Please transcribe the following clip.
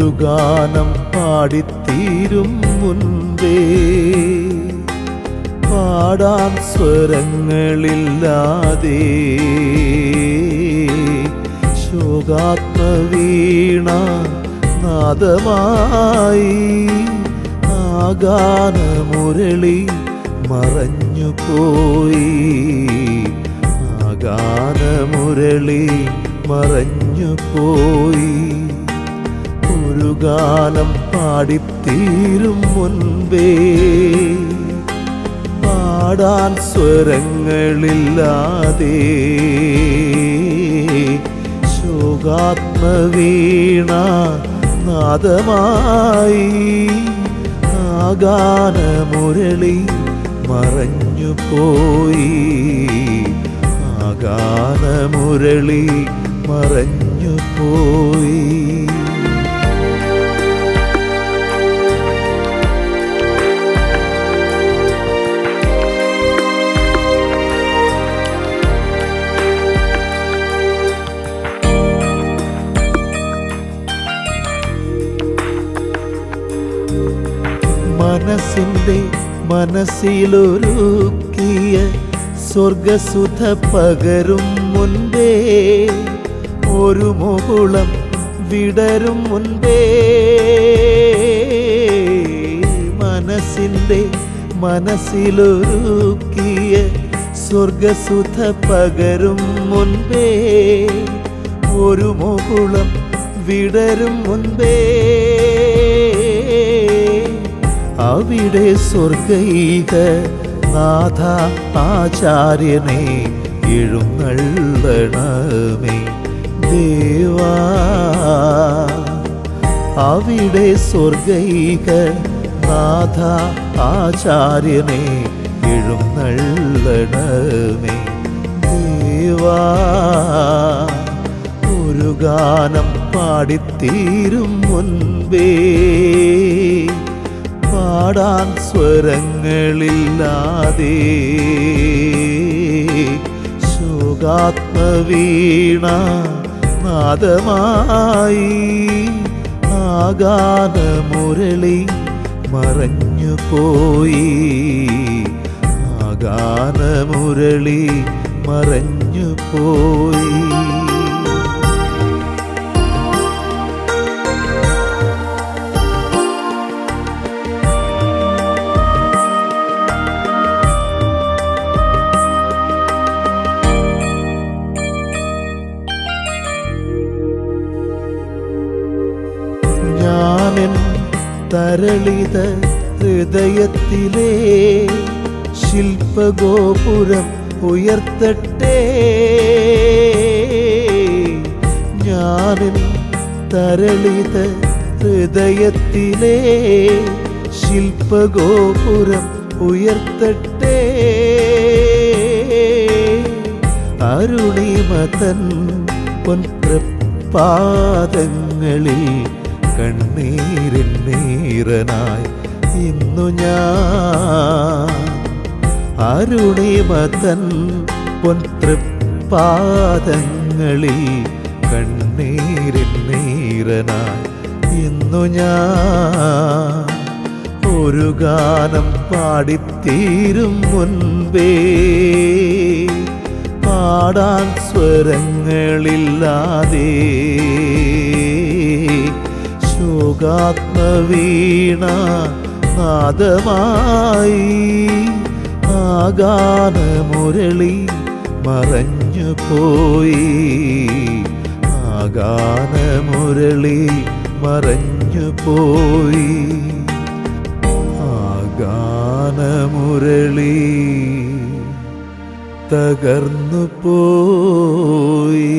ഗാനം പാടിത്തീരും മുൻപേ. പാടാൻ സ്വരങ്ങളില്ലാതെ. ശോകാത്മവീണ നാദമായി ആഗാനമുരളി മറഞ്ഞു പോയി ആഗാനമുരളി മറഞ്ഞു ഗാനം പാടിത്തീരും മുൻപേ. പാടാൻ സ്വരങ്ങളില്ലാതെ ശോകാത്മവീണ നാദമായി ആഗാനമുരളി മറഞ്ഞു പോയി ആഗാനമുരളി മറഞ്ഞു പോയി മനസ്സിന്റെ മനസ്സിലൊരുക്കിയ സ്വർഗസുധ പകരും മുൻപേ ഒരു മുകുളം വിടരും മുൻപേ. മനസ്സിന്റെ മനസ്സിലൊരുക്കിയ സ്വർഗസുധ പകരും മുൻപേ ഒരു മുകുളം വിടരും മുൻപേ. അവിടെ സ്വർഗൈക നാഥ ആചാര്യനെ എഴുന്നള്ളണമേ. ദേവാ അവിടെ സ്വർഗൈക നാഥ ആചാര്യനെ എഴുന്നള്ളണമേ. ദേവാ ഒരു ഗാനം പാടിത്തീരും മുൻപേ. പാടാൻ സ്വരങ്ങളില്ലാതെ ശോകാത്മവീണ നാദമായി ആഗാനമുരളി മറഞ്ഞു പോയി ആഗാനമുരളി മറഞ്ഞു പോയി തരളിത ഹൃദയത്തിലെ ശില്പഗോപുരം ഉയർത്തട്ടെ. ഞാനിൽ തരളിത ഹൃദയത്തിലെ ശില്പഗോപുരം ഉയർത്തട്ടെ. അരുണിമതൻ പൊൻപാദങ്ങളിൽ കണ്ണീരിൻ നീറനായി ഇന്നു ഞാൻ. അരുണിമതൻ പൊൻതൃപ്പാദങ്ങളിൽ കണ്ണീരിൻ നീറനായി ഇന്നു ഞാൻ. ഒരു ഗാനം പാടിത്തീരും മുൻപേ. പാടാൻ സ്വരങ്ങളില്ലാതെ. ശോകാത്മവീണ നാദമായി ആഗാന മുരളി മറഞ്ഞു പോയി. ആഗാന മുരളി മറഞ്ഞു പോയി. ആഗാന മുരളി തകർന്നു പോയി.